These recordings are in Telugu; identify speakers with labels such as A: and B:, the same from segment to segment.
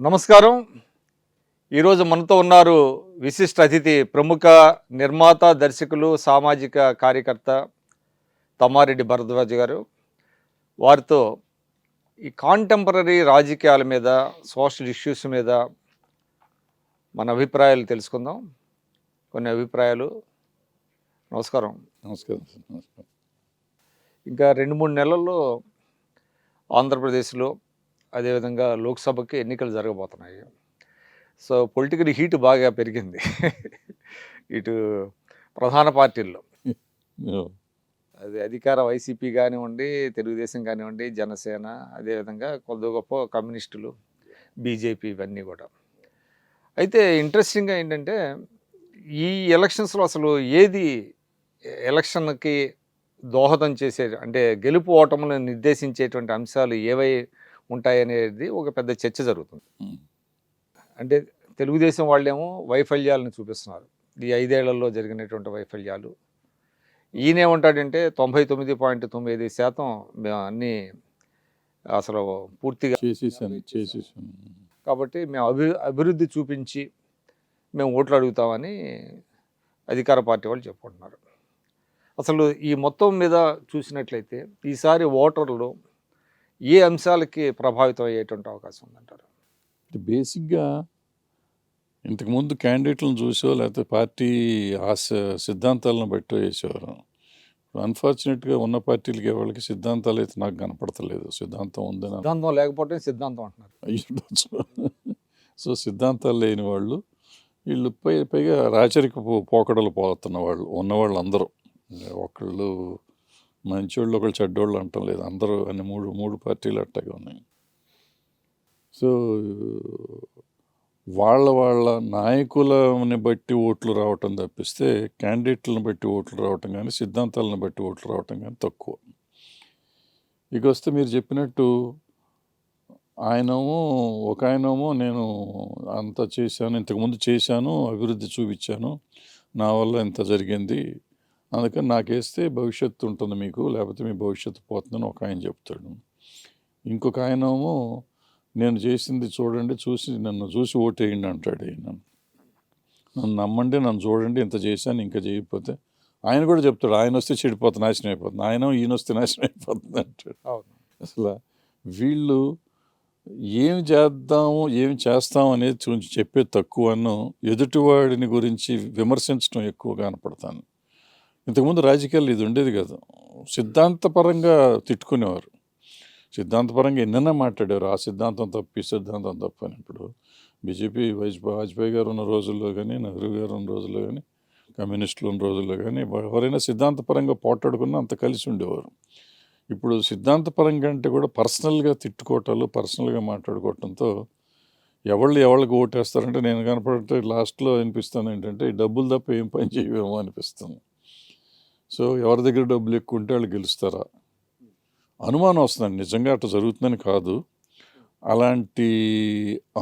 A: నమస్కారం. ఈరోజు మనతో ఉన్నారు విశిష్ట అతిథి ప్రముఖ నిర్మాత దర్శకులు సామాజిక కార్యకర్త తమ్మారెడ్డి భరద్వాజ్ గారు. వారితో ఈ కాంటెంపరీ రాజకీయాల మీద సోషల్ ఇష్యూస్ మీద మన అభిప్రాయాలు తెలుసుకుందాం. కొన్ని అభిప్రాయాలు. నమస్కారం.
B: నమస్కారం.
A: ఇంకా రెండు మూడు నెలల్లో ఆంధ్రప్రదేశ్లో అదేవిధంగా లోక్సభకి ఎన్నికలు జరగబోతున్నాయి. సో పొలిటికల్ హీట్ బాగా పెరిగింది. ఇటు ప్రధాన పార్టీల్లో. అది అధికార వైసీపీ కానివ్వండి తెలుగుదేశం కానివ్వండి జనసేన అదేవిధంగా కొద్ది గొప్ప కమ్యూనిస్టులు బీజేపీ ఇవన్నీ కూడా. అయితే ఇంట్రెస్టింగ్గా ఏంటంటే ఈ ఎలక్షన్స్లో అసలు ఏది ఎలక్షన్కి దోహదం చేసే అంటే గెలుపు ఓటములను నిర్దేశించేటువంటి అంశాలు ఏవై ఉంటాయనేది ఒక పెద్ద చర్చ జరుగుతుంది. అంటే తెలుగుదేశం వాళ్ళేమో వైఫల్యాలను చూపిస్తున్నారు. ఈ ఐదేళ్ళలో జరిగినటువంటి వైఫల్యాలు. ఈయనేమంటాడంటే తొంభై తొమ్మిది పాయింట్ తొమ్మిది శాతం మేము అన్నీ అసలు పూర్తిగా కాబట్టి మేము అభి అభివృద్ధి చూపించి మేము ఓట్లు అడుగుతామని అధికార పార్టీ వాళ్ళు చెప్పుకుంటున్నారు. అసలు ఈ మొత్తం మీద చూసినట్లయితే ఈసారి ఓటర్లు ఏ అంశాలకి ప్రభావితం అయ్యేటువంటి అవకాశం ఉందంటారు?
B: బేసిక్గా ఇంతకుముందు క్యాండిడేట్లను చూసో లేకపోతే పార్టీ ఆశ సిద్ధాంతాలను బట్టి వేసేవారు అన్ఫార్చునేట్గా ఉన్న పార్టీలకి వాళ్ళకి సిద్ధాంతాలు అయితే నాకు కనపడతలేదు. సిద్ధాంతం ఉందని
A: సిద్ధాంతం లేకపోతే సిద్ధాంతం అంటున్నారు.
B: అయ్యుండొచ్చు. సో సిద్ధాంతాలు లేని వాళ్ళు వీళ్ళు పై పైగా రాచరిక పోకడలు పోతున్న వాళ్ళు ఉన్నవాళ్ళు అందరూ ఒకళ్ళు మంచోళ్ళు ఒకళ్ళు చెడ్డోళ్ళు అంటం లేదు. అందరూ అన్ని మూడు మూడు పార్టీలు అట్టగా ఉన్నాయి. సో వాళ్ళ వాళ్ళ నాయకులని బట్టి ఓట్లు రావటం తప్పిస్తే క్యాండిడేట్లను బట్టి ఓట్లు రావటం కానీ సిద్ధాంతాలను బట్టి ఓట్లు రావటం కానీ తక్కువ. ఇక వస్తే మీరు చెప్పినట్టు ఆయనేమో ఒక ఆయనేమో నేను అంత చేశాను ఇంతకుముందు చేశాను అభివృద్ధి చూపించాను నా వల్ల ఇంత జరిగింది అందుకని నాకేస్తే భవిష్యత్తు ఉంటుంది మీకు లేకపోతే మీ భవిష్యత్తు పోతుందని ఒక ఆయన చెప్తాడు. ఇంకొక ఆయనేమో నేను చేసింది చూడండి చూసి నన్ను చూసి ఓటేయండి అంటాడు ఈయన. నన్ను నమ్మండి నన్ను చూడండి ఇంత చేశాను ఇంకా చేయకపోతే ఆయన కూడా చెప్తాడు ఆయన వస్తే చెడిపోతుంది నాశనం అయిపోతుంది ఆయన ఈయన వస్తే నాశనం అయిపోతుంది అంటాడు.
A: అవును.
B: అసలు వీళ్ళు ఏం చేద్దాము ఏం చేస్తాం అనేది కొంచెం చెప్పే తక్కువను ఎదుటివాడిని గురించి విమర్శించడం ఎక్కువ కనపడతాను. ఇంతకుముందు రాజకీయాలు ఇది ఉండేది కాదు. సిద్ధాంతపరంగా తిట్టుకునేవారు. సిద్ధాంతపరంగా ఎన్నైనా మాట్లాడారు ఆ సిద్ధాంతం తప్పు ఈ సిద్ధాంతం తప్పు అని ఇప్పుడు బీజేపీ వాజ్పేయి వాజ్పేయి గారు ఉన్న రోజుల్లో కానీ నెహ్రూ గారు ఉన్న రోజుల్లో కానీ కమ్యూనిస్టులు ఉన్న రోజుల్లో కానీ ఎవరైనా సిద్ధాంతపరంగా పోట్లాడుకున్నా అంత కలిసి ఉండేవారు. ఇప్పుడు సిద్ధాంతపరంగా అంటే కూడా పర్సనల్గా తిట్టుకోవటాలు పర్సనల్గా మాట్లాడుకోవటంతో ఎవళ్ళు ఎవరికి ఓటేస్తారంటే నేను కనపడితే లాస్ట్లో అనిపిస్తాను ఏంటంటే డబ్బులు తప్ప ఏం పని చేయవేమో అనిపిస్తుంది. సో ఎవరి దగ్గర డబ్బులు ఎక్కువ ఉంటే వాళ్ళు గెలుస్తారా? అనుమానం వస్తుందండి నిజంగా అట్లా జరుగుతుందని కాదు. అలాంటి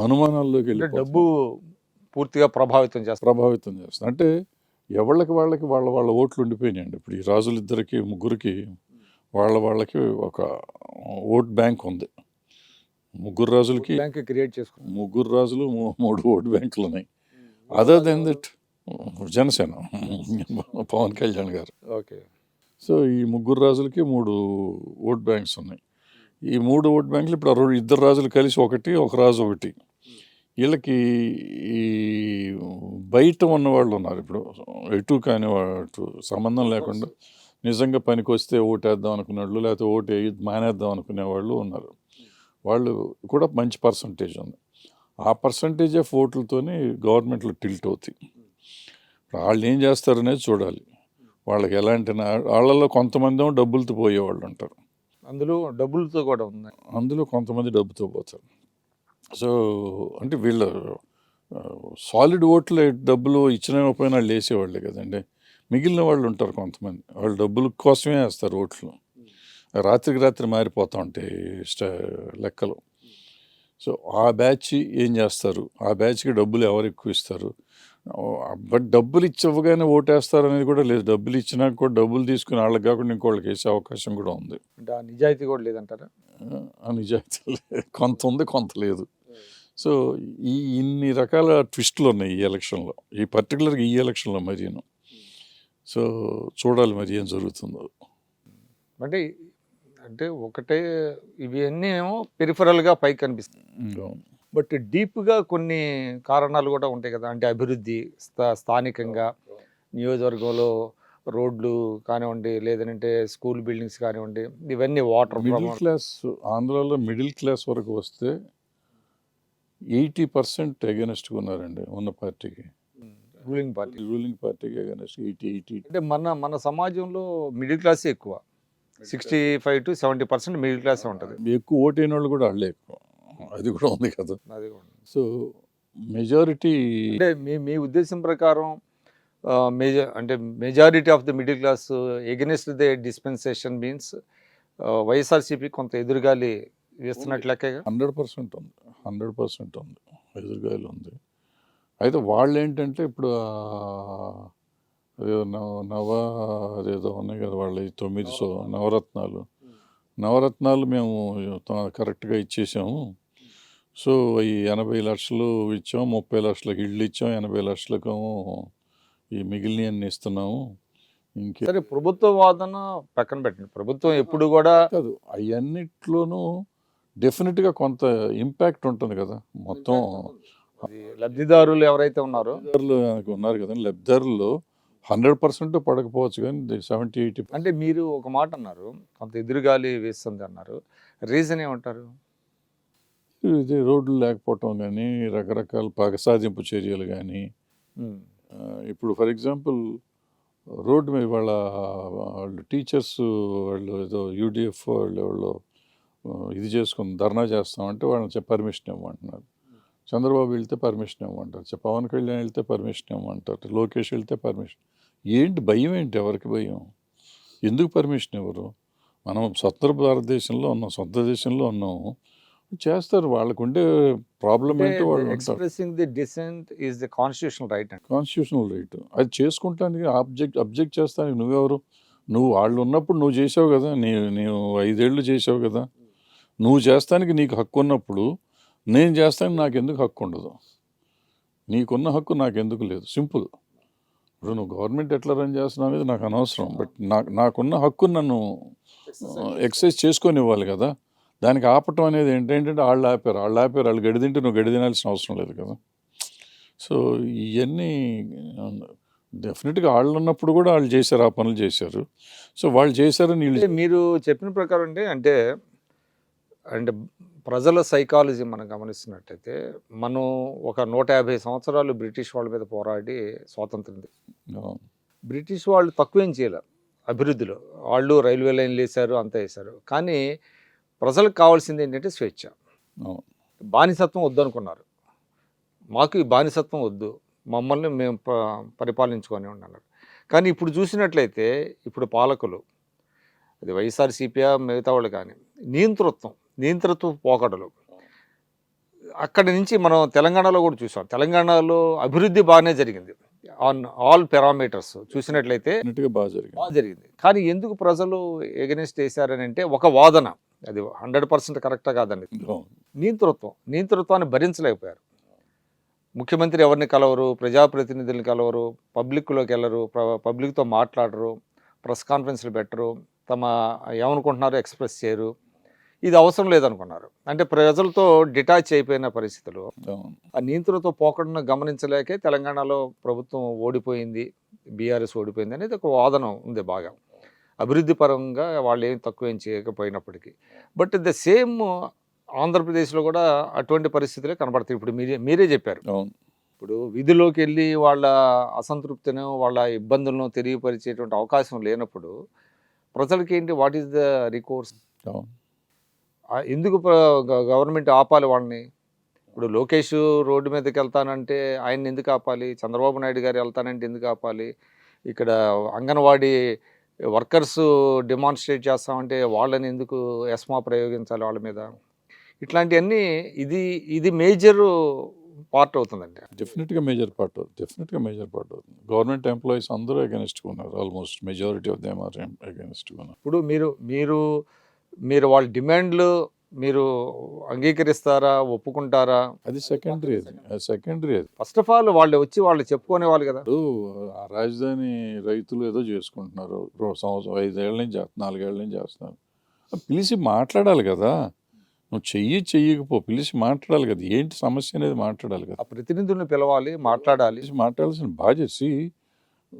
B: అనుమానాల్లోకి వెళ్ళి
A: డబ్బు పూర్తిగా ప్రభావితం చేస్తారు
B: ప్రభావితం చేస్తుంది. అంటే ఎవళ్ళకి వాళ్ళకి వాళ్ళ వాళ్ళ ఓట్లు ఉండిపోయినాయండి. ఇప్పుడు ఈ రాజులు ఇద్దరికి ముగ్గురికి వాళ్ళ వాళ్ళకి ఒక ఓట్ బ్యాంక్ ఉంది. ముగ్గురు రాజులకి
A: బ్యాంక్ క్రియేట్ చేసుకున్నారు
B: ముగ్గురు రాజులు మూడు ఓట్ బ్యాంకులు ఉన్నాయి. Other than that Janasena. Pawan Kalyan garu.
A: Okay.
B: So ఈ ముగ్గురు రాజులకి మూడు ఓట్ బ్యాంక్స్ ఉన్నాయి. ఈ మూడు ఓట్ బ్యాంకులు ఇప్పుడు రెండు- ఇద్దరు రాజులు కలిసి ఒకటి ఒక రాజు ఒకటి. వీళ్ళకి ఈ బయట ఉన్న వాళ్ళు ఉన్నారు ఇప్పుడు. ఎటు కాని వాటు సంబంధం లేకుండా నిజంగా పనికి వస్తే ఓటేద్దాం అనుకునే వాళ్ళు లేకపోతే ఓటు వేయ- మానేద్దాం అనుకునే వాళ్ళు ఉన్నారు. వాళ్ళు కూడా మంచి పర్సంటేజ్ ఉంది. ఆ పర్సంటేజ్ ఆఫ్ ఓట్లతోనే గవర్నమెంట్లు టిల్ట్ అవుతాయి. వాళ్ళు ఏం చేస్తారనేది చూడాలి. వాళ్ళకి ఎలాంటి వాళ్ళలో కొంతమంది డబ్బులతో పోయేవాళ్ళు ఉంటారు.
A: అందులో డబ్బులతో కూడా ఉంది
B: అందులో కొంతమంది డబ్బుతో పోతారు. సో అంటే వీళ్ళ సాలిడ్ ఓట్లు డబ్బులు ఇచ్చిన పోయిన వాళ్ళు వేసేవాళ్ళే కదండి. మిగిలిన వాళ్ళు ఉంటారు కొంతమంది. వాళ్ళు డబ్బుల కోసమే వేస్తారు ఓట్లు. రాత్రికి రాత్రి మారిపోతూ ఉంటాయి స్ట- లెక్కలు. సో ఆ బ్యాచ్ ఏం చేస్తారు? ఆ బ్యాచ్కి డబ్బులు ఎవరు ఎక్కువ ఇస్తారు? బట్ డబ్బులు ఇచ్చివ్వగానే ఓటేస్తారు అనేది కూడా లేదు. డబ్బులు ఇచ్చినాక కూడా డబ్బులు తీసుకుని వాళ్ళకి కాకుండా ఇంకోళ్ళకి వేసే అవకాశం కూడా ఉంది.
A: అంటే ఆ నిజాయితీ కూడా లేదంటారా?
B: ఆ నిజాయితీ లేదు. కొంత ఉంది కొంత లేదు. సో ఈ ఇన్ని రకాల ట్విస్టులు ఉన్నాయి ఈ ఎలక్షన్లో. ఈ పర్టికులర్గా ఈ ఎలక్షన్లో మరీను. సో చూడాలి మరి ఏం జరుగుతుందో.
A: అంటే అంటే ఒకటే ఇవి అన్నీ ఏమో పెరిఫరల్గా పైకి కనిపిస్తాయి
B: అవును.
A: బట్ డీప్గా కొన్ని కారణాలు కూడా ఉంటాయి కదా. అంటే అభివృద్ధి స్థా స్థానికంగా నియోజకవర్గంలో రోడ్లు కానివ్వండి లేదంటే స్కూల్ బిల్డింగ్స్ కానివ్వండి ఇవన్నీ వాటర్
B: మిడిల్ క్లాస్ ఆంధ్రాలో మిడిల్ క్లాస్ వరకు వస్తే ఎయిటీ పర్సెంట్ అగెనెస్ట్గా ఉన్నారండి ఉన్న పార్టీకి.
A: Ruling party.
B: రూలింగ్ పార్టీకి అగెనెస్ట్ ఎయిటీ ఎయిటీ.
A: అంటే మన మన సమాజంలో మిడిల్ క్లాసే ఎక్కువ. Sixty five to seventy percent middle క్లాసే ఉంటుంది.
B: ఎక్కువ ఓటైన వాళ్ళు కూడా వాళ్ళే అది కూడా ఉంది కదా.
A: అది కూడా.
B: సో మెజారిటీ
A: అంటే మీ మీ ఉద్దేశం ప్రకారం మేజర్ అంటే majority of the middle class against the dispensation means YSRCP కొంత ఎదురుగాలి వేస్తున్నట్లు లెక్కగా
B: హండ్రెడ్ పర్సెంట్ ఉంది. హండ్రెడ్ పర్సెంట్ ఉంది. ఎదురుగాయలు ఉంది. అయితే వాళ్ళు ఏంటంటే ఇప్పుడు నవ నవ అదేదో ఉన్నాయి కదా వాళ్ళ తొమ్మిది సో నవరత్నాలు. నవరత్నాలు. మేము కరెక్ట్గా ఇచ్చేసాము. సో ఈ ఎనభై లక్షలు ఇచ్చాం ముప్పై లక్షలకు ఇళ్ళు ఇచ్చాం ఎనభై లక్షలకు ఈ మిగిలినవన్నీ ఇస్తున్నాము. ఇంకే
A: సరే ప్రభుత్వ వాదన పక్కన పెట్టండి. ప్రభుత్వం ఎప్పుడు కూడా
B: కాదు అవన్నిట్లోనూ డెఫినెట్గా కొంత ఇంపాక్ట్ ఉంటుంది కదా మొత్తం.
A: అది లబ్ధిదారులు ఎవరైతే ఉన్నారో.
B: లబ్ధిదారులు ఉన్నారు కదా లబ్ధిదారుల్లో హండ్రెడ్ పర్సెంట్ పడకపోవచ్చు కానీ సెవెంటీ ఎయిటీ
A: అంటే మీరు ఒక మాట అన్నారు కొంత ఎదురుగాలి వేస్తుంది అన్నారు. రీజన్ ఏమంటారు?
B: ఇది రోడ్లు లేకపోవటం కానీ రకరకాల పగసాధింపు చర్యలు కానీ ఇప్పుడు ఫర్ ఎగ్జాంపుల్ రోడ్డు మీద వాళ్ళ వాళ్ళు టీచర్స్ వాళ్ళు ఏదో యూడిఎఫ్ వాళ్ళు వాళ్ళు ఇది చేసుకుని ధర్నా చేస్తామంటే వాళ్ళని పర్మిషన్ ఇవ్వమంటున్నారు. చంద్రబాబు వెళ్తే పర్మిషన్ ఇవ్వమంటారు. పవన్ కళ్యాణ్ వెళ్తే పర్మిషన్ ఇవ్వమంటారు. లోకేష్ వెళ్తే పర్మిషన్. ఏంటి భయం ఏంటి ఎవరికి భయం? ఎందుకు పర్మిషన్ ఇవ్వరు? మనం స్వతంత్ర భారతదేశంలో ఉన్నాం సొంత దేశంలో ఉన్నాము చేస్తారు. వాళ్ళకు ఉండే ప్రాబ్లం ఏంటో వాళ్ళు
A: expressing the dissent is the constitutional right అండి
B: కాన్స్టిట్యూషనల్ రైట్. అది చేసుకుంటానికి ఆబ్జెక్ట్ అబ్జెక్ట్ చేస్తానికి నువ్వెవరు? నువ్వు వాళ్ళు ఉన్నప్పుడు నువ్వు చేసావు కదా నీ నీవు ఐదేళ్ళు చేసావు కదా. నువ్వు చేస్తానికి నీకు హక్కు ఉన్నప్పుడు నేను చేస్తానికి నాకు ఎందుకు హక్కు ఉండదు నీకున్న హక్కు నాకు ఎందుకు లేదు? సింపుల్. ఇప్పుడు నువ్వు గవర్నమెంట్ ఎట్లా రన్ చేస్తున్నావు అనేది నాకు అనవసరం. బట్ నాకు నాకున్న హక్కు నన్ను ఎక్సర్సైజ్ చేసుకొని ఇవ్వాలి కదా. దానికి ఆపటం అనేది ఏంటంటే వాళ్ళు ఆపారు. వాళ్ళు ఆపారు. వాళ్ళు గడి తింటే నువ్వు గడి తినాల్సిన అవసరం లేదు కదా. సో ఇవన్నీ డెఫినెట్గా వాళ్ళు ఉన్నప్పుడు కూడా వాళ్ళు చేశారు ఆ పనులు చేశారు. సో వాళ్ళు చేశారని వీళ్ళు
A: మీరు చెప్పిన ప్రకారం అంటే అంటే అంటే ప్రజల సైకాలజీ మనం గమనిస్తున్నట్టయితే మనం ఒక నూట యాభై సంవత్సరాలు బ్రిటిష్ వాళ్ళ మీద పోరాడి స్వాతంత్రం. బ్రిటిష్ వాళ్ళు తక్కువేం చేయలేరు అభివృద్ధిలో. వాళ్ళు రైల్వే లైన్లు వేశారు అంతా వేశారు. కానీ ప్రజలకు కావాల్సింది ఏంటంటే స్వేచ్ఛ. బానిసత్వం వద్దనుకున్నారు. మాకు ఈ బానిసత్వం వద్దు. మమ్మల్ని మేము పరిపాలించుకొని అన్నారు కానీ ఇప్పుడు చూసినట్లయితే ఇప్పుడు పాలకులు అది వైఎస్ఆర్సీపీఆ మిగతా వాళ్ళు కానీ నియంతృత్వం నియంతృత్వ పోకడలు. అక్కడి నుంచి మనం తెలంగాణలో కూడా చూసాం. తెలంగాణలో అభివృద్ధి బాగానే జరిగింది. ఆన్ ఆల్ పారామీటర్స్ చూసినట్లయితే
B: బాగా జరిగింది.
A: బాగా జరిగింది. కానీ ఎందుకు ప్రజలు ఎగనెస్ట్ వేశారని అంటే ఒక వాదన. అది హండ్రెడ్ పర్సెంట్ కరెక్టా కాదండి. నియంతృత్వం నియంతృత్వాన్ని భరించలేకపోయారు. ముఖ్యమంత్రి ఎవరిని కలవరు ప్రజాప్రతినిధులను కలవరు పబ్లిక్లోకి వెళ్ళరు ప్ర- పబ్లిక్తో మాట్లాడరు ప్రెస్ కాన్ఫరెన్స్లు పెట్టరు తమ ఏమనుకుంటున్నారో ఎక్స్ప్రెస్ చేయరు. ఇది అవసరం లేదనుకున్నారు. అంటే ప్రజలతో డిటాచ్ అయిపోయిన పరిస్థితులు. ఆ నియంత్రణతో పోకడను గమనించలేకే తెలంగాణలో ప్రభుత్వం ఓడిపోయింది బీఆర్ఎస్ ఓడిపోయింది అనేది ఒక వాదన ఉంది బాగా. అభివృద్ధి పరంగా వాళ్ళు ఏం తక్కువ ఏం చేయకపోయినప్పటికీ. బట్ ద సేమ్ ఆంధ్రప్రదేశ్లో కూడా అటువంటి పరిస్థితులే కనబడతాయి ఇప్పుడు మీరే మీరే చెప్పారు. ఇప్పుడు విధుల్లోకి వెళ్ళి వాళ్ళ అసంతృప్తిని వాళ్ళ ఇబ్బందులను తెలియపరిచేటువంటి అవకాశం లేనప్పుడు ప్రజలకి ఏంటి వాట్ ఈస్ ద రికోర్స్? ఎందుకు గవర్నమెంట్ ఆపాలి వాళ్ళని? ఇప్పుడు లోకేష్ రోడ్డు మీదకి వెళ్తానంటే ఆయన ఎందుకు ఆపాలి? చంద్రబాబు నాయుడు గారు వెళ్తానంటే ఎందుకు ఆపాలి? ఇక్కడ అంగన్వాడీ వర్కర్స్ డిమాన్స్ట్రేట్ చేస్తామంటే వాళ్ళని ఎందుకు ఎస్మా ప్రయోగించాలి వాళ్ళ మీద? ఇట్లాంటివన్నీ ఇది ఇది మేజర్ పార్ట్ అవుతుందండి.
B: డెఫినెట్గా మేజర్ పార్ట్ డెఫినెట్గా మేజర్ పార్ట్ అవుతుంది. గవర్నమెంట్ ఎంప్లాయీస్ అందరూ అగెనిస్ట్గా ఉన్నారు almost majority of them are అగెనిస్ట్గా ఉన్నారు
A: ఇప్పుడు మీరు మీరు మీరు వాళ్ళ డిమాండ్లు మీరు అంగీకరిస్తారా ఒప్పుకుంటారా?
B: అది సెకండరీ అది. సెకండరీ అది
A: ఫస్ట్ ఆఫ్ ఆల్ వాళ్ళు వచ్చి వాళ్ళు చెప్పుకునే వాళ్ళు కదా.
B: రాజధాని రైతులు ఏదో చేసుకుంటున్నారు. సంవత్సరం ఐదేళ్ళ నుంచి నాలుగేళ్ళ నుంచి చేస్తున్నారు. పిలిచి మాట్లాడాలి కదా. నువ్వు చెయ్యి చెయ్యకపో పిలిచి మాట్లాడాలి కదా. ఏంటి సమస్య అనేది మాట్లాడాలి కదా.
A: ఆ ప్రతినిధులను పిలవాలి మాట్లాడాలి.
B: మాట్లాడాల్సిన See,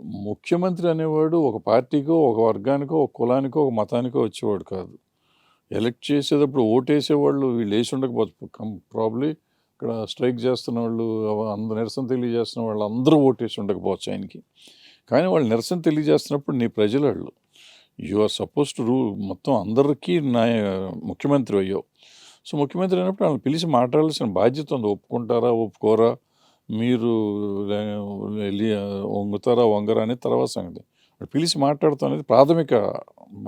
B: ముఖ్యమంత్రి అనేవాడు ఒక పార్టీకో ఒక వర్గానికో ఒక కులానికో ఒక మతానికో వచ్చేవాడు కాదు. ఎలక్ట్ చేసేటప్పుడు ఓటేసేవాళ్ళు వీళ్ళు వేసి ఉండకపోతే ప్రాబ్లీ ఇక్కడ స్ట్రైక్ చేస్తున్న వాళ్ళు అందరు నిరసన తెలియజేస్తున్న వాళ్ళు అందరూ ఓటేసి ఉండకపోవచ్చు ఆయనకి. కానీ వాళ్ళు నిరసన తెలియజేస్తున్నప్పుడు నీ ప్రజలు వాళ్ళు యు ఆర్ సపోజ్ టు రూ మొత్తం అందరికీ నా ముఖ్యమంత్రి అయ్యో సో ముఖ్యమంత్రి అయినప్పుడు వాళ్ళని పిలిచి మాట్లాడాల్సిన బాధ్యత ఉంది. ఒప్పుకుంటారా ఒప్పుకోరా? మీరు వెళ్ళి వంగుతారా వంగరా అనేది తర్వాత సంగతి. పిలిచి మాట్లాడతాం అనేది ప్రాథమిక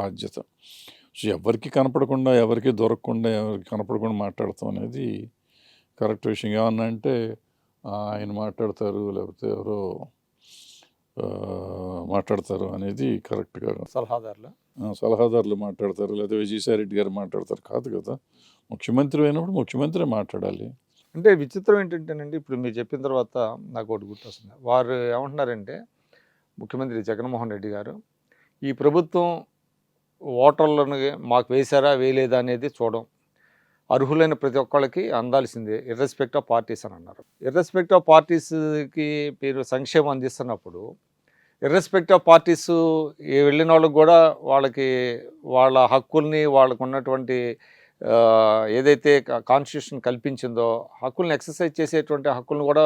B: బాధ్యత. సో ఎవరికి కనపడకుండా ఎవరికి దొరకకుండా ఎవరికి కనపడకుండా మాట్లాడతాం అనేది కరెక్ట్ విషయం. ఏమన్నా అంటే ఆయన మాట్లాడతారు లేకపోతే ఎవరో మాట్లాడతారు అనేది కరెక్ట్గా
A: సలహాదారులు.
B: సలహాదారులు మాట్లాడతారు లేదా విజయసాయి రెడ్డి గారు మాట్లాడతారు కాదు కదా. ముఖ్యమంత్రి అయినప్పుడు ముఖ్యమంత్రి మాట్లాడాలి.
A: అంటే విచిత్రం ఏంటంటేనండి ఇప్పుడు మీరు చెప్పిన తర్వాత నాకు ఒకటి గుర్తొస్తుంది. వారు ఏమంటున్నారంటే ముఖ్యమంత్రి జగన్మోహన్ రెడ్డి గారు ఈ ప్రభుత్వం ఓటర్లను మాకు వేశారా వేయలేదా అనేది చూడం అర్హులైన ప్రతి ఒక్కళ్ళకి అందాల్సిందే. ఇర్రెస్పెక్ట్ ఆఫ్ పార్టీస్ అని అన్నారు. ఇర్రెస్పెక్ట్ ఆఫ్ పార్టీస్కి మీరు సంక్షేమం అందిస్తున్నప్పుడు ఇర్రెస్పెక్ట్ ఆఫ్ పార్టీస్ వెళ్ళిన వాళ్ళకి కూడా వాళ్ళకి వాళ్ళ హక్కుల్ని వాళ్ళకు ఉన్నటువంటి ఏదైతే కాన్స్టిట్యూషన్ కల్పించిందో హక్కుల్ని ఎక్సర్సైజ్ చేసేటువంటి హక్కుల్ని కూడా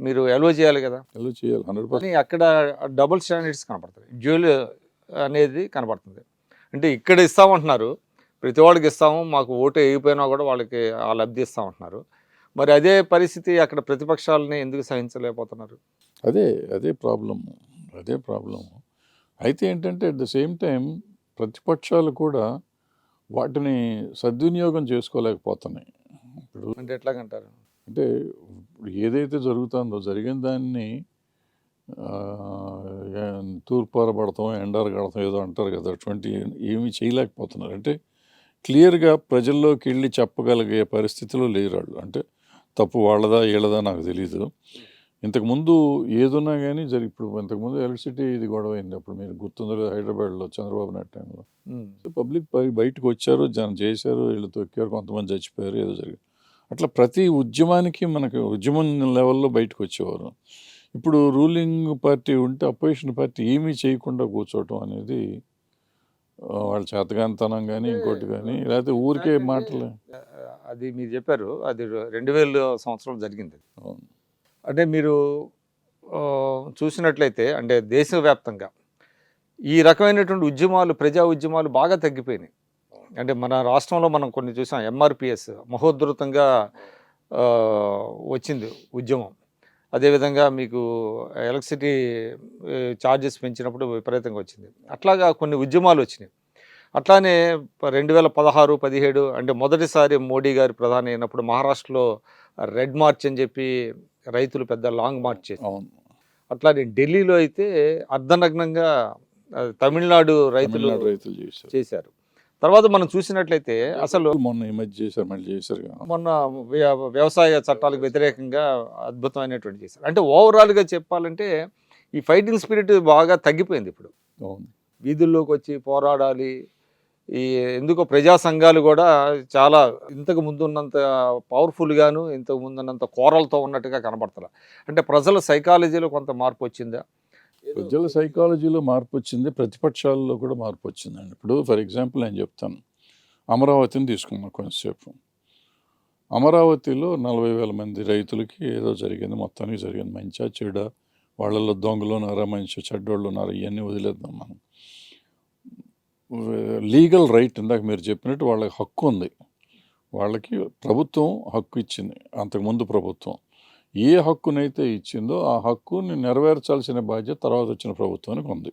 A: మీరు ఎలో చేయాలి కదా.
B: ఎలా చేయాలి హండ్రెడ్
A: అక్కడ డబుల్ స్టాండర్డ్స్ కనపడతాయి. జ్యువెల్ అనేది కనపడుతుంది. అంటే ఇక్కడ ఇస్తామంటున్నారు. ప్రతి వాళ్ళకి ఇస్తాము. మాకు ఓటు వేయకపోయినా కూడా వాళ్ళకి ఆ లబ్ధి ఇస్తామంటున్నారు. మరి అదే పరిస్థితి అక్కడ ప్రతిపక్షాలని ఎందుకు సహించలేకపోతున్నారు?
B: అదే అదే ప్రాబ్లం అదే ప్రాబ్లం అయితే ఏంటంటే అట్ ద సేమ్ టైం ప్రతిపక్షాలు కూడా వాటిని సద్వినియోగం చేసుకోలేకపోతున్నాయి. ఇప్పుడు
A: అంటే ఎట్లాగంటారు?
B: అంటే ఏదైతే జరుగుతుందో జరిగిన దాన్ని తూర్పారబడతాం ఎండారగడతాం ఏదో అంటారు కదా అటువంటి ఏమీ చేయలేకపోతున్నారు. అంటే క్లియర్గా ప్రజల్లోకి వెళ్ళి చెప్పగలిగే పరిస్థితిలో లేరు వాళ్ళు అంటే తప్పు వాళ్ళదా వీళ్ళదా నాకు తెలియదు ఇంతకుముందు ఏదున్నా కానీ జరి ఇప్పుడు ఇంతకుముందు ఎలక్ట్రిసిటీ ఇది గొడవ అయింది అప్పుడు మీరు గుర్తుందో లేదో హైదరాబాద్లో చంద్రబాబు నాయుడు టైంలో. పబ్లిక్ బయ- బయటకు వచ్చారు జనం చేశారు వీళ్ళు తొక్కారు కొంతమంది చచ్చిపోయారు ఏదో జరిగింది. అట్లా ప్రతి ఉద్యమానికి మనకు ఉద్యమం లెవెల్లో బయటకు వచ్చేవారు. ఇప్పుడు రూలింగ్ పార్టీ ఉంటే అపోజిషన్ పార్టీ ఏమీ చేయకుండా కూర్చోవటం అనేది వాళ్ళ చేతగానితనం కానీ ఇంకోటి కానీ లేకపోతే ఊరికే మాటలు.
A: అది మీరు చెప్పారు అది రెండు వేల సంవత్సరం జరిగింది. అంటే మీరు చూసినట్లయితే అంటే దేశవ్యాప్తంగా ఈ రకమైనటువంటి ఉద్యమాలు ప్రజా ఉద్యమాలు బాగా తగ్గిపోయినాయి. అంటే మన రాష్ట్రంలో మనం కొన్ని చూసాం ఎంఆర్పిఎస్ మహోద్ధృతంగా వచ్చింది ఉద్యమం. అదేవిధంగా మీకు ఎలక్ట్రిసిటీ ఛార్జెస్ పెంచినప్పుడు విపరీతంగా వచ్చింది. అట్లాగా కొన్ని ఉద్యమాలు వచ్చినాయి. అట్లానే రెండు వేల పదహారు పదిహేడు అంటే మొదటిసారి మోడీ గారు ప్రధాని అయినప్పుడు మహారాష్ట్రలో రెడ్ మార్చ్ అని చెప్పి రైతులు పెద్ద లాంగ్ మార్చ్ అట్లానే ఢిల్లీలో అయితే అర్ధనగ్నంగా తమిళనాడు రైతులు
B: రైతులు చేశారు.
A: తర్వాత మనం చూసినట్లయితే అసలు
B: మొన్న మధ్య చేశారు మళ్ళీ చేశారు.
A: మొన్న వ్య- వ్యవసాయ చట్టాలకు వ్యతిరేకంగా అద్భుతమైనటువంటి చేశారు. అంటే ఓవరాల్గా చెప్పాలంటే ఈ ఫైటింగ్ స్పిరిట్ బాగా తగ్గిపోయింది ఇప్పుడు. వీధుల్లోకి వచ్చి పోరాడాలి. ఈ ఎందుకో ప్రజా సంఘాలు కూడా చాలా ఇంతకు ముందు ఉన్నంత పవర్ఫుల్గాను ఇంతకు ముందున్నంత కోరలతో ఉన్నట్టుగా కనబడతలే. అంటే ప్రజల సైకాలజీలో కొంత మార్పు వచ్చిందా?
B: ప్రజల సైకాలజీలో మార్పు వచ్చింది ప్రతిపక్షాల్లో కూడా మార్పు వచ్చిందండి. ఇప్పుడు ఫర్ ఎగ్జాంపుల్ నేను చెప్తాను. అమరావతిని తీసుకున్నాం కొంతసేపు. అమరావతిలో నలభై వేల మంది రైతులకి ఏదో జరిగింది మొత్తానికి జరిగింది. మంచిగా చెడ వాళ్ళల్లో దొంగలు ఉన్నారా మంచి చెడ్డోళ్ళు ఉన్నారా ఇవన్నీ వదిలేద్దాం మనం. లీగల్ రైట్ ఇందాక మీరు చెప్పినట్టు వాళ్ళకి హక్కు ఉంది. వాళ్ళకి ప్రభుత్వం హక్కు ఇచ్చింది అంతకుముందు ప్రభుత్వం. ఏ హక్కునైతే ఇచ్చిందో ఆ హక్కుని నెరవేర్చాల్సిన బాధ్యత తర్వాత వచ్చిన ప్రభుత్వానికి ఉంది.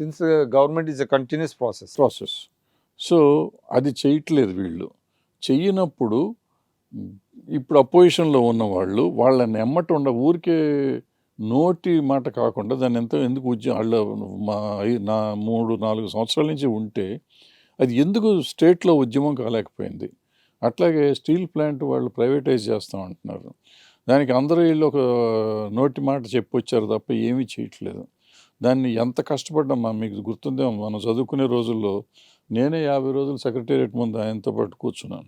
A: Since government is a continuous process
B: process so అది చేయట్లేదు వీళ్ళు. చెయ్యనప్పుడు ఇప్పుడు అపోజిషన్లో ఉన్న వాళ్ళు వాళ్ళని ఎమ్మట ఉండ ఊరికే నోటి మాట కాకుండా దాన్ని ఎంత ఎందుకు ఉద్యమం వాళ్ళ మా నా మూడు నాలుగు సంవత్సరాల నుంచి ఉంటే అది ఎందుకు స్టేట్లో ఉద్యమం కాలేకపోయింది? అట్లాగే స్టీల్ ప్లాంట్ వాళ్ళు ప్రైవేటైజ్ చేస్తాం అంటున్నారు దానికి అందరూ వీళ్ళు ఒక నోటి మాట చెప్పొచ్చారు తప్ప ఏమీ చేయట్లేదు. దాన్ని ఎంత కష్టపడ్డామా మీకు గుర్తుందేమో మనం చదువుకునే రోజుల్లో నేనే యాభై రోజులు సెక్రటేరియట్ ముందు ఆయనతో పాటు కూర్చున్నాను.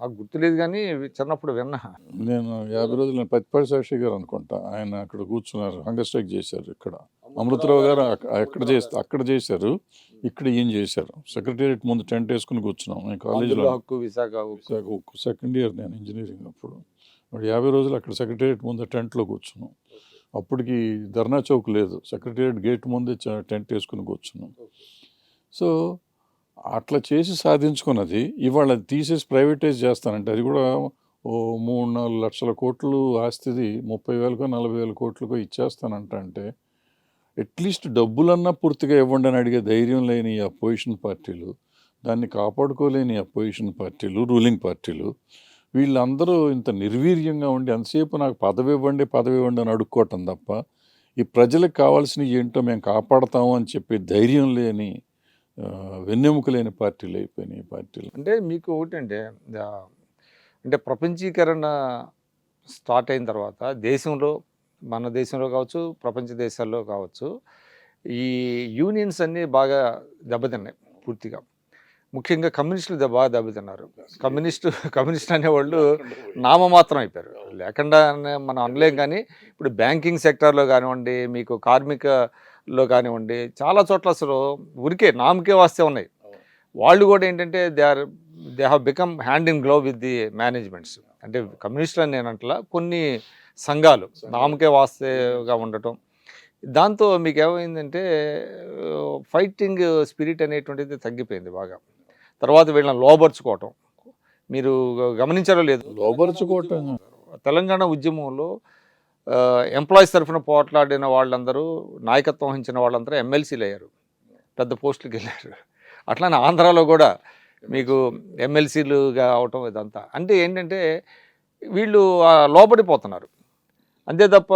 A: నాకు గుర్తులేదు కానీ చిన్నప్పుడు విన్నా.
B: నేను యాభై రోజులు నేను పత్తిపాటి సాక్షి గారు అనుకుంటా. ఆయన అక్కడ కూర్చున్నారు హంగర్ స్ట్రైక్ చేశారు ఇక్కడ. అమృతరావు గారు అక్క- అక్కడ చేస్తే అక్కడ చేశారు ఇక్కడ ఈయన చేశారు. సెక్రటేరియట్ ముందు టెంట్ వేసుకుని కూర్చున్నాం. నేను కాలేజీలో
A: విశాఖ.
B: సెకండ్ ఇయర్ నేను ఇంజనీరింగ్ అప్పుడు. మరి యాభై రోజులు అక్కడ సెక్రటేరియట్ ముందు టెంట్లో కూర్చున్నాం. అప్పటికి ధర్నా చౌక్ లేదు. సెక్రటేరియట్ గేట్ ముందే టెంట్ వేసుకుని కూర్చున్నాం. సో అట్లా చేసి సాధించుకున్నది ఇవాళ అది తీసేసి ప్రైవేటైజ్ చేస్తానంటే అది కూడా ఓ మూడు నాలుగు లక్షల కోట్లు ఆస్తిది ముప్పై వేలకో నలభై వేల కోట్లకో ఇచ్చేస్తానంట అంటే అట్లీస్ట్ డబ్బులన్నా పూర్తిగా ఇవ్వండి అని అడిగే ధైర్యం లేని ఈ అపోజిషన్ పార్టీలు దాన్ని కాపాడుకోలేని అపోజిషన్ పార్టీలు రూలింగ్ పార్టీలు వీళ్ళందరూ ఇంత నిర్వీర్యంగా ఉండి ఎంతసేపు నాకు పదవి ఇవ్వండి పదవి ఇవ్వండి అని అడుక్కోవటం తప్ప ఈ ప్రజలకు కావాల్సినవి ఏంటో మేము కాపాడతాము అని చెప్పి ధైర్యం లేని వెన్నెముక లేని పార్టీలు అయిపోయినాయి పార్టీలు.
A: అంటే మీకు ఒకటంటే అంటే ప్రపంచీకరణ స్టార్ట్ అయిన తర్వాత దేశంలో మన దేశంలో కావచ్చు ప్రపంచ దేశాల్లో కావచ్చు ఈ యూనియన్స్ అన్నీ బాగా దెబ్బతిన్నాయి పూర్తిగా. ముఖ్యంగా కమ్యూనిస్టులు దెబ్బ బాగా దెబ్బతిన్నారు. కమ్యూనిస్టు కమ్యూనిస్ట్ అనేవాళ్ళు నామమాత్రం అయిపోయారు. లేకుండా మనం అనలేం కానీ ఇప్పుడు బ్యాంకింగ్ సెక్టార్లో కానివ్వండి మీకు కార్మికలో కానివ్వండి చాలా చోట్ల అసలు ఉరికే నామకే వాస్తే ఉన్నాయి. వాళ్ళు కూడా ఏంటంటే they are they have become hand in glove with the managements. అంటే కమ్యూనిస్టులు అని నేను అంటలా కొన్ని సంఘాలు నామకే వాస్తేగా ఉండటం. దాంతో మీకు ఏమైందంటే ఫైటింగ్ స్పిరిట్ అనేటువంటిది తగ్గిపోయింది బాగా. తర్వాత వీళ్ళని లోబర్చుకోవటం. మీరు గమనించారో లేదు?
B: లోబరుచుకోవటం.
A: తెలంగాణ ఉద్యమంలో ఎంప్లాయీస్ తరఫున పోట్లాడిన వాళ్ళందరూ నాయకత్వం వహించిన వాళ్ళందరూ ఎమ్మెల్సీలు అయ్యారు పెద్ద పోస్టులకు వెళ్ళారు అట్లానే ఆంధ్రాలో కూడా మీకు ఎమ్మెల్సీలుగా అవటం ఇదంతా. అంటే ఏంటంటే వీళ్ళు లోబడిపోతున్నారు. అంతే తప్ప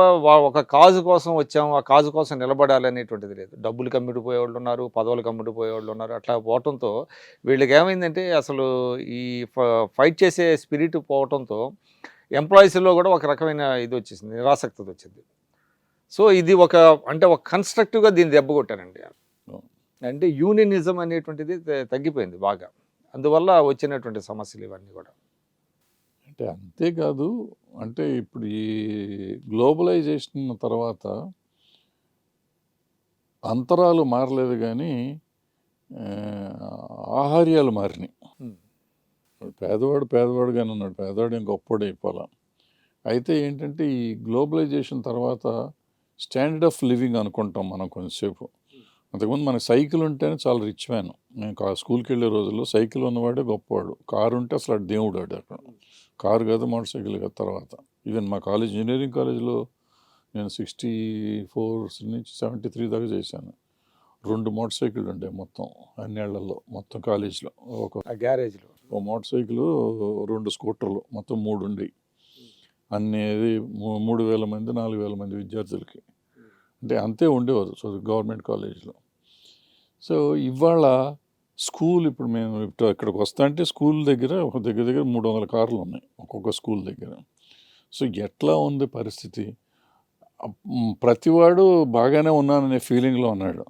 A: ఒక కాజు కోసం వచ్చాము ఆ కాజు కోసం నిలబడాలి అనేటువంటిది లేదు. డబ్బులు కమ్మిడిపోయే వాళ్ళు ఉన్నారు పదవులు కమ్మిడిపోయే వాళ్ళు ఉన్నారు. అట్లా పోవటంతో వీళ్ళకి ఏమైందంటే అసలు ఈ ఫైట్ చేసే స్పిరిట్ పోవటంతో ఎంప్లాయీస్లో కూడా ఒక రకమైన ఇది వచ్చేసింది నిరాసక్తత వచ్చింది. సో ఇది ఒక అంటే ఒక కన్స్ట్రక్టివ్గా దీన్ని దెబ్బ కొట్టారండి. అంటే యూనియనిజం అనేటువంటిది తగ్గిపోయింది బాగా. అందువల్ల వచ్చినటువంటి సమస్యలు ఇవన్నీ కూడా.
B: అంటే అంతేకాదు అంటే ఇప్పుడు ఈ గ్లోబలైజేషన్ తర్వాత అంతరాలు మారలేదు కానీ ఆహార్యాలు మారినాయి. పేదవాడు పేదవాడుగానే ఉన్నాడు. పేదవాడు ఇంకా గొప్పవాడు అయిపోవాలా? అయితే ఏంటంటే ఈ గ్లోబలైజేషన్ తర్వాత స్టాండర్డ్ ఆఫ్ లివింగ్ అనుకుంటాం మనం కొంచెంసేపు. అంతకుముందు మనకి సైకిల్ ఉంటేనే చాలా రిచ్ మ్యాన్. నేను కా స్కూల్కి వెళ్ళే రోజుల్లో సైకిల్ ఉన్నవాడే గొప్పవాడు. కారు ఉంటే అసలు దేవుడు అక్కడ. కారు కాదు మోటార్ సైకిల్ కాదు తర్వాత. ఈవెన్ మా కాలేజ్ ఇంజనీరింగ్ కాలేజ్లో నేను సిక్స్టీ ఫోర్ నుంచి సెవెంటీ త్రీ దాకా చేశాను. రెండు మోటార్ సైకిల్ ఉండే మొత్తం అన్నేళ్ళలో మొత్తం కాలేజ్లో. ఒక
A: గ్యారేజ్లో.
B: ఓ మోటార్ సైకిల్ రెండు స్కూటర్లు మొత్తం మూడు ఉండి. అన్ని మూడు వేల మంది నాలుగు వేల మంది విద్యార్థులకి. అంటే అంతే ఉండేవారు సో గవర్నమెంట్ కాలేజ్లో. సో ఇవాళ స్కూల్ ఇప్పుడు మేము ఇప్పుడు ఇక్కడికి వస్తా అంటే స్కూల్ దగ్గర ఒక దగ్గర దగ్గర మూడు వందల కార్లు ఉన్నాయి ఒక్కొక్క స్కూల్ దగ్గర. సో ఎట్లా ఉంది పరిస్థితి? ప్రతివాడు బాగానే ఉన్నాననే ఫీలింగ్లో ఉన్నాడు.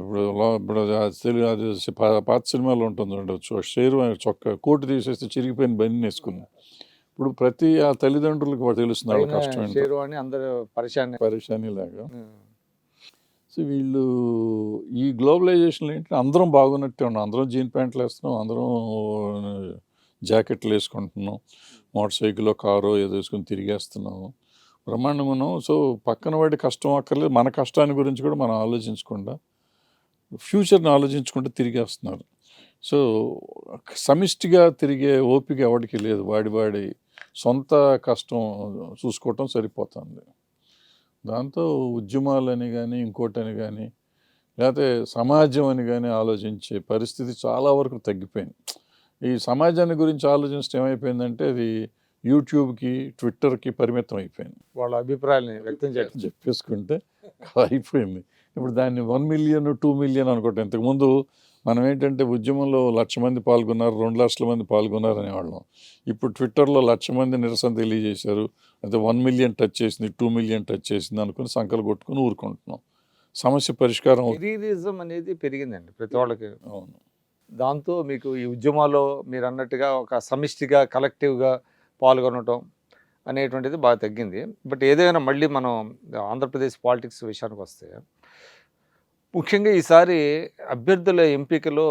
B: ఇప్పుడు ఇప్పుడు అది తెలుగు అది పాత సినిమాలో ఉంటుంది ఉండొచ్చు షేరు చొక్క కోటు తీసేస్తే చిరిగిపోయిన బండి వేసుకుంది. ఇప్పుడు ప్రతి ఆ తల్లిదండ్రులకు తెలుస్తుంది వాళ్ళ కష్టం
A: పరిశాని
B: లాగా సో వీళ్ళు ఈ గ్లోబలైజేషన్లో ఏంటంటే అందరం బాగున్నట్టే ఉన్నాం. అందరం జీన్ ప్యాంట్లు వేస్తున్నాం. అందరం జాకెట్లు వేసుకుంటున్నాం. మోటార్ సైకిల్ కారో ఏదో వేసుకొని తిరిగేస్తున్నాము బ్రహ్మాండం మనం సో పక్కన వాడి కష్టం అక్కర్లేదు. మన కష్టాన్ని గురించి కూడా మనం ఆలోచించకుండా ఫ్యూచర్ని ఆలోచించుకుంటూ తిరిగేస్తున్నారు. సో సమిష్టిగా తిరిగే ఓపిక ఎవరికి లేదు. వాడి వాడి సొంత కష్టం చూసుకోవటం సరిపోతుంది. దాంతో ఉద్యమాలని కానీ ఇంకోటని కానీ లేకపోతే సమాజం అని కానీ ఆలోచించే పరిస్థితి చాలా వరకు తగ్గిపోయింది. ఈ సమాజాన్ని గురించి ఆలోచించడం ఏమైపోయిందంటే అది యూట్యూబ్కి ట్విట్టర్కి పరిమితం అయిపోయింది.
A: వాళ్ళ అభిప్రాయాలని వ్యక్తం చేయడం
B: చెప్పేసుకుంటే అయిపోయింది. ఇప్పుడు దాన్ని వన్ మిలియన్ టూ మిలియన్ అనుకుంటాం ఇంతకుముందు మనం ఏంటంటే ఉద్యమంలో లక్ష మంది పాల్గొన్నారు రెండు లక్షల మంది పాల్గొన్నారు అనేవాళ్ళం. ఇప్పుడు ట్విట్టర్లో లక్ష మంది నిరసన తెలియజేశారు అయితే వన్ మిలియన్ టచ్ చేసింది టూ మిలియన్ టచ్ చేసింది అనుకుని సంకలు కొట్టుకుని ఊరుకుంటున్నాం. సమస్య పరిష్కారం
A: కెరీరిజం అనేది పెరిగిందండి ప్రతి వాళ్ళకి.
B: అవును.
A: దాంతో మీకు ఈ ఉద్యమాల్లో మీరు అన్నట్టుగా ఒక సమిష్టిగా కలెక్టివ్గా పాల్గొనటం అనేటువంటిది బాగా తగ్గింది. బట్ ఏదైనా మళ్ళీ మనం ఆంధ్రప్రదేశ్ పాలిటిక్స్ విషయానికి వస్తే ముఖ్యంగా ఈసారి అభ్యర్థుల ఎంపికలో